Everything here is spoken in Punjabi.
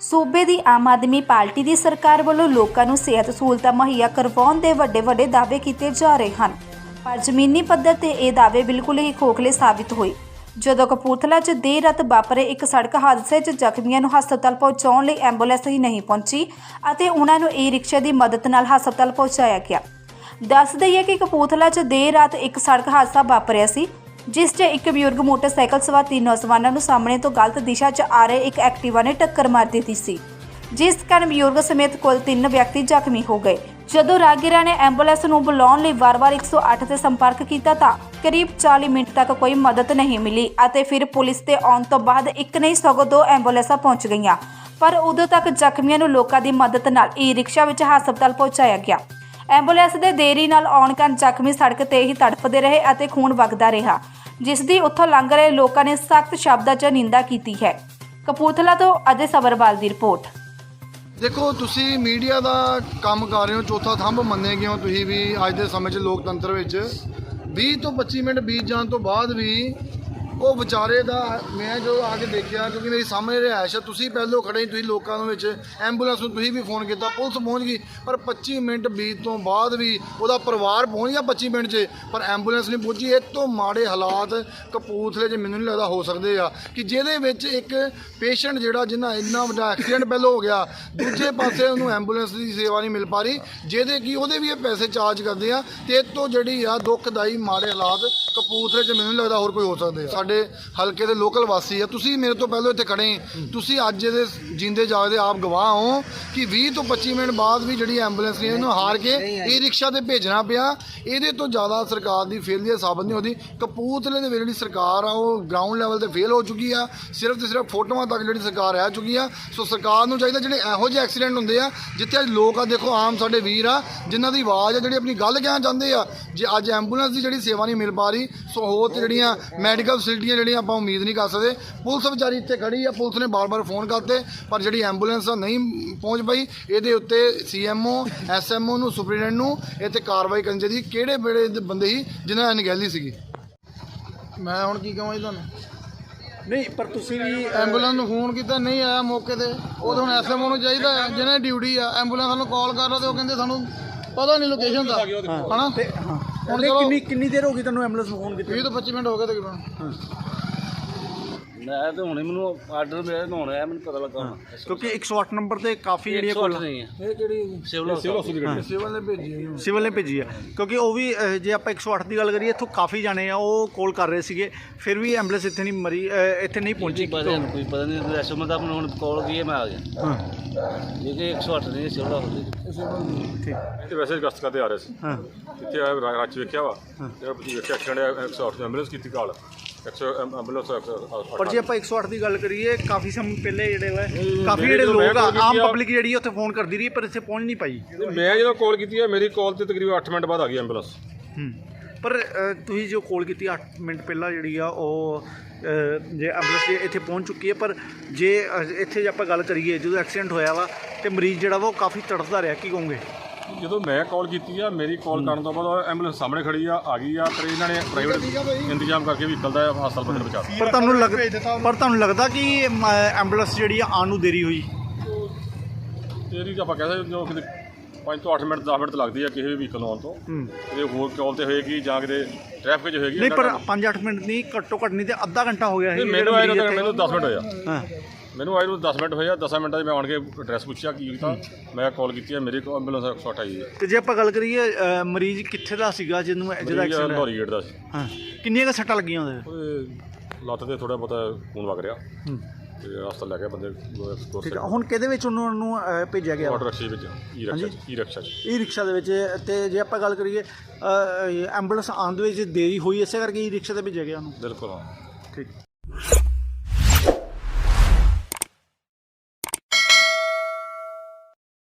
ਸੂਬੇ ਦੀ ਆਮ ਆਦਮੀ ਪਾਰਟੀ ਦੀ ਸਰਕਾਰ ਵੱਲੋਂ ਲੋਕਾਂ ਨੂੰ ਸਿਹਤ ਸਹੂਲਤਾਂ ਮੁਹੱਈਆ ਕਰਵਾਉਣ ਦੇ ਵੱਡੇ ਵੱਡੇ ਦਾਅਵੇ ਕੀਤੇ ਜਾ ਰਹੇ ਹਨ। ਪਰ ਜ਼ਮੀਨੀ ਪੱਧਰ ਤੇ ਇਹ ਦਾਅਵੇ ਬਿਲਕੁਲ ਹੀ ਖੋਖਲੇ ਸਾਬਿਤ ਹੋਏ। ਜਦੋਂ ਕਪੂਰਥਲਾ 'ਚ ਦੇਰ ਰਾਤ ਵਾਪਰੇ ਇੱਕ ਸੜਕ ਹਾਦਸੇ 'ਚ ਜ਼ਖਮੀਆਂ ਨੂੰ ਹਸਪਤਾਲ ਪਹੁੰਚਾਉਣ ਲਈ ਐਂਬੂਲੈਂਸ ਹੀ ਨਹੀਂ ਪਹੁੰਚੀ ਅਤੇ ਉਹਨਾਂ ਨੂੰ ਈ ਰਿਕਸ਼ੇ ਦੀ ਮਦਦ ਨਾਲ ਹਸਪਤਾਲ ਪਹੁੰਚਾਇਆ ਗਿਆ। ਦੱਸ ਦਈਏ ਕਿ ਕਪੂਰਥਲਾ 'ਚ ਦੇਰ ਰਾਤ ਇੱਕ ਸੜਕ ਹਾਦਸਾ ਵਾਪਰਿਆ ਸੀ। ਜਿਸ 'ਚ ਇੱਕ ਬਜ਼ੁਰਗ ਮੋਟਰਸਾਈਕਲ ਸਵਾਰ ਤਿੰਨ ਨੌਜਵਾਨਾਂ ਨੂੰ ਸਾਹਮਣੇ ਤੋਂ ਗਲਤ ਦਿਸ਼ਾ 'ਚ ਆ ਰਹੇ ਇੱਕ ਐਕਟਿਵਾ ਨੇ ਟੱਕਰ ਮਾਰ ਦਿੱਤੀ ਸੀ। ਜਿਸ ਕਾਰਨ ਬਜ਼ੁਰਗ ਸਮੇਤ ਕੁੱਲ ਤਿੰਨ ਵਿਅਕਤੀ ਜ਼ਖਮੀ ਹੋ ਗਏ। ਜਦੋਂ ਰਾਗੀਰਾ ਨੇ ਐਂਬੂਲੈਂਸ ਨੂੰ ਬੁਲਾਉਣ ਲਈ ਵਾਰ-ਵਾਰ 108 ਤੇ ਸੰਪਰਕ ਕੀਤਾ ਤਾਂ ਕਰੀਬ 40 ਮਿੰਟ ਤੱਕ ਕੋਈ ਮਦਦ ਨਹੀਂ ਮਿਲੀ ਅਤੇ ਫਿਰ ਪੁਲਿਸ ਤੇ ਆਉਣ ਤੋਂ ਬਾਅਦ ਇੱਕ ਨਹੀਂ ਸਗੋਂ ਦੋ ਐਂਬੂਲੈਂਸਾਂ ਪਹੁੰਚ ਗਈਆਂ। ਪਰ ਉਦੋਂ ਤੱਕ ਜ਼ਖਮੀਆਂ ਨੂੰ ਲੋਕਾਂ ਦੀ ਮਦਦ ਨਾਲ ਈ ਰਿਕਸ਼ਾ ਵਿੱਚ ਹਸਪਤਾਲ ਪਹੁੰਚਾਇਆ ਗਿਆ। ਐਂਬੂਲੈਂਸ ਦੇ ਦੇਰੀ ਨਾਲ ਆਉਣ ਕਾਰਨ ਜ਼ਖਮੀ ਸੜਕ ਤੇ ਹੀ ਤੜਫਦੇ ਰਹੇ ਅਤੇ ਖੂਨ ਵਗਦਾ ਰਿਹਾ, ਜਿਸ ਦੀ ਉੱਥੋਂ ਲੰਘ ਰਹੇ ਲੋਕਾਂ ਨੇ ਸਖਤ ਸ਼ਬਦਾਂ 'ਚ ਨਿੰਦਾ ਕੀਤੀ ਹੈ। ਕਪੂਰਥਲਾ ਤੋਂ ਅਜੇ ਸਬਰਵਾਲ ਦੀ ਰਿਪੋਰਟ। ਦੇਖੋ, ਤੁਸੀਂ ਮੀਡੀਆ ਦਾ ਕੰਮ ਕਰ ਰਹੇ ਹੋ, ਚੌਥਾ ਥੰਬ ਮੰਨੇ ਗਏ ਹੋ ਤੁਸੀਂ ਵੀ ਅੱਜ ਦੇ ਸਮੇਂ 'ਚ ਲੋਕਤੰਤਰ ਵਿੱਚ। 20 ਤੋਂ 25 ਮਿੰਟ ਬੀਤ ਜਾਣ ਤੋਂ ਬਾਅਦ ਵੀ ਉਹ ਵਿਚਾਰੇ ਦਾ ਮੈਂ ਜੋ ਆ ਕੇ ਦੇਖਿਆ, ਕਿਉਂਕਿ ਮੇਰੀ ਸਾਹਮਣੇ ਰਿਹਾਇਸ਼ ਹੈ ਤੁਸੀਂ ਪਹਿਲੋਂ ਖੜੇ, ਤੁਸੀਂ ਲੋਕਾਂ ਨੂੰ ਵਿੱਚ ਐਂਬੂਲੈਂਸ ਨੂੰ ਤੁਸੀਂ ਵੀ ਫੋਨ ਕੀਤਾ, ਪੁਲਿਸ ਪਹੁੰਚ ਗਈ, ਪਰ 25 ਮਿੰਟ ਬੀਤ ਤੋਂ ਬਾਅਦ ਵੀ ਉਹਦਾ ਪਰਿਵਾਰ ਪਹੁੰਚ ਗਿਆ 25 ਮਿੰਟ 'ਚ, ਪਰ ਐਂਬੂਲੈਂਸ ਨਹੀਂ ਪਹੁੰਚੀ। ਇਹ ਤੋਂ ਮਾੜੇ ਹਾਲਾਤ ਕਪੂਰਥਲੇ 'ਚ ਮੈਨੂੰ ਨਹੀਂ ਲੱਗਦਾ ਹੋ ਸਕਦੇ ਆ, ਕਿ ਜਿਹਦੇ ਵਿੱਚ ਇੱਕ ਪੇਸ਼ੈਂਟ ਜਿਹੜਾ ਜਿੰਨਾ ਇੰਨਾ ਵੱਡਾ ਐਕਸੀਡੈਂਟ ਪਹਿਲੋਂ ਹੋ ਗਿਆ, ਦੂਜੇ ਪਾਸੇ ਉਹਨੂੰ ਐਂਬੂਲੈਂਸ ਦੀ ਸੇਵਾ ਨਹੀਂ ਮਿਲ ਪਾ ਰਹੀ, ਜਿਹਦੇ ਕੀ ਉਹਦੇ ਵੀ ਇਹ ਪੈਸੇ ਚਾਰਜ ਕਰਦੇ ਆ, ਤੇ ਇਹ ਤੋਂ ਜਿਹੜੀ ਆ ਦੁੱਖਦਾਈ ਮਾੜੇ ਹਾਲਾਤ ਕਪੂਰਥਲੇ 'ਚ ਮੈਨੂੰ ਨਹੀਂ ਲੱਗਦਾ ਹੋਰ ਕੋਈ ਹੋ ਸਕਦੇ ਆ। ਸਾਡੇ ਹਲਕੇ ਦੇ ਲੋਕਲ ਵਾਸੀ ਆ ਤੁਸੀਂ ਮੇਰੇ ਤੋਂ ਪਹਿਲਾਂ ਇੱਥੇ ਖੜੇ ਤੁਸੀਂ ਅੱਜ ਇਹਦੇ ਜਿੰਦੇ ਜਾਗਦੇ ਆਪ ਗਵਾਹ ਹੋ ਕਿ 20 ਤੋਂ 25 ਮਿੰਟ ਬਾਅਦ ਵੀ ਜਿਹੜੀ ਐਂਬੂਲੈਂਸ ਨਹੀਂ ਇਹਨੂੰ ਹਾਰ ਕੇ ਇਹ ਰਿਕਸ਼ਾ ਤੇ ਭੇਜਣਾ ਪਿਆ। ਇਹਦੇ ਤੋਂ ਜ਼ਿਆਦਾ ਸਰਕਾਰ ਦੀ ਫੇਲੀਅਰ ਸਾਬਤ ਨਹੀਂ ਹੁੰਦੀ। ਕਪੂਰਥਲੇ ਦੇ ਵਿੱਚ ਜਿਹੜੀ ਸਰਕਾਰ ਆ ਉਹ ਗਰਾਊਂਡ ਲੈਵਲ ਤੇ ਫੇਲ ਹੋ ਚੁੱਕੀ ਆ। ਸਿਰਫ ਤੇ ਸਿਰਫ ਫੋਟੋਆਂ ਤੱਕ ਜਿਹੜੀ ਸਰਕਾਰ ਰਹਿ ਚੁੱਕੀ ਆ। ਸੋ ਸਰਕਾਰ ਨੂੰ ਚਾਹੀਦਾ ਜਿਹੜੇ ਇਹੋ ਜਿਹੇ ਐਕਸੀਡੈਂਟ ਹੁੰਦੇ ਆ ਜਿੱਥੇ ਅੱਜ ਲੋਕ ਆ ਦੇਖੋ ਆਮ ਸਾਡੇ ਵੀਰ ਆ ਜਿਨ੍ਹਾਂ ਦੀ ਆਵਾਜ਼ ਆ ਜਿਹੜੀ ਆਪਣੀ ਗੱਲ ਕਹਿਣਾ ਚਾਹੁੰਦੇ ਆ ਜੇ ਅੱਜ ਐਂਬੂਲੈਂਸ ਦੀ ਜਿਹੜੀ ਸੇਵਾ ਨਹੀਂ ਮਿਲ ਪਾ ਰਹੀ ਸੋ ਹੋਰ ਜਿਹੜੀਆਂ ਮੈਡੀਕਲ ਫੈਸਿਲਿਟੀਆਂ ਜਿਹੜੀਆਂ ਆਪਾਂ ਉਮੀਦ ਨਹੀਂ ਕਰ ਸਕਦੇ। ਪੁਲਿਸ ਵਿਚਾਰੀ ਇੱਥੇ ਖੜੀ ਆ ਪੁਲਿਸ ਨੇ ਬਾਰ-ਬਾਰ ਫੋਨ ਕਰਤੇ ਪਰ ਜਿਹੜੀ ਐਂਬੂਲੈਂਸ ਆ ਨਹੀਂ ਪਹੁੰਚ ਪਈ। ਇਹਦੇ ਉੱਤੇ ਸੀਐਮਓ ਐਸਐਮਓ ਨੂੰ ਸੁਪਰੀਡੈਂਟ ਨੂੰ ਇਹ ਤੇ ਕਾਰਵਾਈ ਕਰਨੀ ਚਾਹੀਦੀ। ਕਿਹੜੇ ਵੇਲੇ ਦੇ ਬੰਦੇ ਸੀ ਜਿਨ੍ਹਾਂ ਨੇ ਅਣਗਹਿਲੀ ਸੀਗੀ? ਮੈਂ ਹੁਣ ਕੀ ਕਹਾਂ ਜੀ ਤੁਹਾਨੂੰ? ਨਹੀਂ ਪਰ ਤੁਸੀਂ ਵੀ ਐਂਬੂਲੈਂਸ ਨੂੰ ਫੋਨ ਕੀਤਾ ਨਹੀਂ ਆਇਆ ਮੌਕੇ ਤੇ। ਉਹ ਤਾਂ ਹੁਣ ਐਸਐਮਓ ਨੂੰ ਚਾਹੀਦਾ ਹੈ, ਜਿਹਨੇ ਡਿਊਟੀ ਆ ਐਂਬੂਲੈਂਸ ਨੂੰ ਕਾਲ ਕਰ ਰਹੇ ਤੇ ਉਹ ਕਹਿੰਦੇ ਸਾਨੂੰ ਪਤਾ ਨਹੀਂ ਲੋਕੇਸ਼ਨ ਦਾ। ਹਨਾ? ਤੇ ਹਾਂ। ਹੁਣ ਕਿੰਨੀ ਕਿੰਨੀ ਦੇਰ ਹੋ ਗਈ ਤੁਹਾਨੂੰ ਐਂਬੂਲੈਂਸ ਨੂੰ ਫੋਨ ਕੀਤੇ? 20 ਤੋਂ 25 ਮਿੰਟ ਹੋ ਗਏ ਤਕਰੀਬਨ। ਮੈਂ ਤੇ ਹੁਣੇ ਮੈਨੂੰ ਆਰਡਰ ਮਿਲਿਆ ਤੇ ਹੁਣ ਆਇਆ ਮੈਨੂੰ ਪਤਾ ਲੱਗਾ ਹੁਣ। ਕਿਉਂਕਿ 108 ਨੰਬਰ ਤੇ ਕਾਫੀ 108 ਕੋਲ ਨਹੀਂ ਹੈ। ਇਹ ਕਿਹੜੀ ਸਿਵਲ ਹਸਪਤਾਲ। ਸਿਵਲ ਨੇ ਭੇਜੀ ਹੈ। ਸਿਵਲ ਨੇ ਭੇਜੀ ਆ ਕਿਉਂਕਿ ਉਹ ਵੀ ਅਹ, ਜੇ ਆਪਾਂ 108 ਦੀ ਗੱਲ ਕਰੀਏ ਇੱਥੋਂ ਕਾਫੀ ਜਾਣੇ ਆ ਉਹ ਕਾਲ ਕਰ ਰਹੇ ਸੀਗੇ। ਫਿਰ ਵੀ ਐਂਬੂਲੈਂਸ ਇੱਥੇ ਨਹੀਂ ਮਰੀ ਅਹ, ਇੱਥੇ ਨਹੀਂ ਪਹੁੰਚੀ। ਪਤਾ ਨਹੀਂ ਕੋਈ ਪਤਾ ਨਹੀਂ ਐਸਐਮ ਦਾ ਮੈਨੂੰ ਹੁਣ ਕਾਲ ਕੀ ਹੈ ਮੈਂ ਆ ਗਿਆ। ਹਾਂ। ਇਹ ਕਿ 108 ਨਹੀਂ ਸਿਵਲ ਹਸਪਤਾਲ ਠੀਕ। ਇਹ ਵੈਸੇ ਗਸਤ ਕਰਦੇ ਆ ਰਹੇ ਸੀ। ਹਾਂ। ਇੱਥੇ ਆਇਆ ਰਾ- ਰਾਤ 'ਚ ਵੇਖਿਆ ਵਾ। ਜਿਹੜਾ ਤੁਸੀਂ ਵੇਖਿਆ ਐਕਸੀਡੈਂਟ 108 ਐਂਬੂਲੈਂਸ ਕੀਤੀ ਕਾਲ। 100 ਐਂਬੂਲੈਂਸ ਪਰ ਜੇ ਆਪਾਂ 108 ਦੀ ਗੱਲ ਕਰੀਏ ਕਾਫੀ ਸਮੇਂ ਪਹਿਲੇ ਜਿਹੜੇ ਵਾ ਕਾਫੀ ਜਿਹੜੇ ਲੋਕ ਆ ਆਮ ਪਬਲਿਕ ਜਿਹੜੀ ਉੱਥੇ ਫੋਨ ਕਰਦੀ ਰਹੀ ਪਰ ਇੱਥੇ ਪਹੁੰਚ ਨਹੀਂ ਪਾਈ। ਮੈਂ ਜਦੋਂ ਕਾਲ ਕੀਤੀ ਹੈ ਮੇਰੀ ਕਾਲ ਤੇ ਤਕਰੀਬਨ 8 ਮਿੰਟ ਬਾਅਦ ਆ ਗਈ ਐਂਬੂਲੈਂਸ ਪਰ ਤੁਸੀਂ ਜੋ ਕਾਲ ਕੀਤੀ 8 ਮਿੰਟ ਪਹਿਲਾਂ ਜਿਹੜੀ ਆ ਉਹ ਜੇ ਐਂਬੂਲੈਂਸ ਇੱਥੇ ਪਹੁੰਚ ਚੁੱਕੀ ਹੈ ਪਰ ਜੇ ਇੱਥੇ ਜੇ ਆਪਾਂ ਗੱਲ ਕਰੀਏ ਜਦੋਂ ਐਕਸੀਡੈਂਟ ਹੋਇਆ ਵਾ ਤੇ ਮਰੀਜ਼ ਜਿਹੜਾ ਵਾ ਉਹ ਕਾਫੀ ਤੜਫਦਾ ਰਿਹਾ ਕੀ ਕਹੋਗੇ? ਜਦੋਂ ਮੈਂ ਕਾਲ ਕੀਤੀ ਆ ਮੇਰੀ ਕਾਲ ਕਰਨ ਤੋਂ ਬਾਅਦ ਐਂਬੂਲੈਂਸ ਸਾਹਮਣੇ ਖੜੀ ਆ ਆ ਗਈ ਆ ਪਰ ਇਹਨਾਂ ਨੇ ਪ੍ਰਾਈਵੇਟ ਇੰਤਜ਼ਾਮ ਕਰਕੇ ਵਹੀਕਲ ਦਾ ਹਸਪਤਾਲ ਬਚਾ ਦਿੱਤਾ। ਪਰ ਤੁਹਾਨੂੰ ਲੱਗ ਪਰ ਤੁਹਾਨੂੰ ਲੱਗਦਾ ਕਿ ਐਂਬੂਲੈਂਸ ਜਿਹੜੀ ਆ ਆਉਣ ਨੂੰ ਦੇਰੀ ਹੋਈ? ਇਹਦੀ ਤਾਂ ਆਪਾਂ ਕਹਿ ਸਕਦੇ ਜੋ ਕਿਤੇ 5 ਤੋਂ 8 ਮਿੰਟ 10 ਮਿੰਟ ਲੱਗਦੀ ਆ ਕਿਸੇ ਵੀ ਵਹੀਕਲ ਆਉਣ ਤੋਂ। ਹੂੰ। ਤੇ ਹੋਰ ਕਾਲ ਤੇ ਹੋਏਗੀ ਜਾਂ ਕਿਤੇ ਟ੍ਰੈਫਿਕ 'ਚ ਹੋਏਗੀ ਨਹੀਂ ਪਰ 5-8 ਮਿੰਟ ਨਹੀਂ ਘੱਟੋ ਘੱਟ ਨਹੀਂ ਤੇ ਅੱਧਾ ਘੰਟਾ ਹੋ ਗਿਆ ਸੀ ਮੈਨੂੰ ਤਾਂ ਮੈਨੂੰ 10 ਮਿੰਟ ਹੋਇਆ। ਹਾਂ। ਮੈਨੂੰ ਆਏ ਨੂੰ 10 ਮਿੰਟ ਹੋਇਆ 10 ਮਿੰਟਾਂ 'ਚ ਮੈਂ ਆਣ ਕੇ ਐਡਰੈਸ ਪੁੱਛਿਆ ਕੀ ਕੀਤਾ। ਮੈਂ ਕਾਲ ਕੀਤੀ ਹੈ ਮੇਰੀ ਐਂਬੂਲੈਂਸ 108 ਆਈ ਹੈ ਤੇ ਜੇ ਆਪਾਂ ਗੱਲ ਕਰੀਏ ਅ, ਮਰੀਜ਼ ਕਿੱਥੇ ਦਾ ਸੀਗਾ ਜਿਹਨੂੰ ਜਿਹਦਾ ਐਕਸੀਡੈਂਟ ਲੋਰੀ ਗੇਟ ਦਾ ਸੀ। ਹਾਂ ਕਿੰਨੀਆਂ ਕੁ ਸੱਟਾਂ ਲੱਗੀਆਂ ਉਹਦੇ? ਉਹਦੇ ਲੱਤ ਤੇ ਥੋੜਾ ਬਹੁਤਾ ਖੂਨ ਵਗ ਰਿਹਾ। ਹੂੰ। ਤੇ ਹਸਪਤਾਲ ਲੈ ਕੇ ਬੰਦੇ ਠੀਕ ਆ ਹੁਣ ਕਿਹਦੇ ਵਿੱਚ ਉਹਨੂੰ ਅ, ਭੇਜਿਆ ਗਿਆ? ਆਟੋ ਰਿਕਸ਼ੇ ਵਿੱਚ ਈ ਰਿਕਸ਼ਾ ਈ ਰਿਕਸ਼ਾ 'ਚ ਰਿਕਸ਼ਾ ਦੇ ਵਿੱਚ। ਤੇ ਜੇ ਆਪਾਂ ਗੱਲ ਕਰੀਏ ਅ, ਐਂਬੂਲੈਂਸ ਆਉਣ ਦੇ ਵਿੱਚ ਦੇਰੀ ਹੋਈ ਇਸੇ ਕਰਕੇ ਇਹ ਰਿਕਸ਼ਾ ਤੇ ਭੇਜਿਆ ਗਿਆ ਉਹਨੂੰ? ਬਿਲਕੁਲ ਹਾਂ। ਠੀਕ।